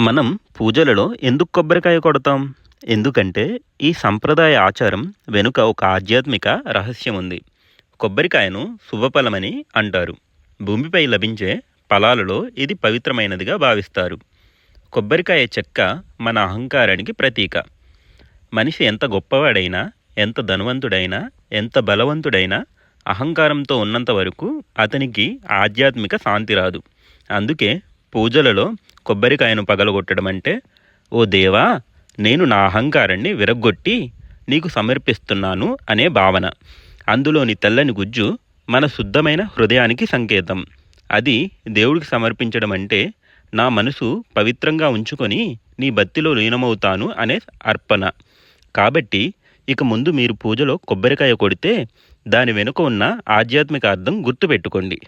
మనం పూజలలో ఎందుకు కొబ్బరికాయ కొడతాం? ఎందుకంటే ఈ సంప్రదాయ ఆచారం వెనుక ఒక ఆధ్యాత్మిక రహస్యం ఉంది. కొబ్బరికాయను శుభఫలమని అంటారు. భూమిపై లభించే ఫలాలలో ఇది పవిత్రమైనదిగా భావిస్తారు. కొబ్బరికాయ చెక్క మన అహంకారానికి ప్రతీక. మనిషి ఎంత గొప్పవాడైనా ఎంత ధనవంతుడైనా ఎంత బలవంతుడైనా అహంకారంతో ఉన్నంత వరకు అతనికి ఆధ్యాత్మిక శాంతి రాదు. అందుకే పూజలలో కొబ్బరికాయను పగలగొట్టడం అంటే ఓ దేవా నేను నా అహంకారాన్ని విరగ్గొట్టి నీకు సమర్పిస్తున్నాను అనే భావన. అందులోని తెల్లని గుజ్జు మన శుద్ధమైన హృదయానికి సంకేతం. అది దేవుడికి సమర్పించడం అంటే నా మనసు పవిత్రంగా ఉంచుకొని నీ భక్తిలో లీనమవుతాను అనే అర్పణ. కాబట్టి ఇక ముందు మీరు పూజలో కొబ్బరికాయ కొడితే దాని వెనుక ఉన్న ఆధ్యాత్మిక అర్థం గుర్తుపెట్టుకోండి.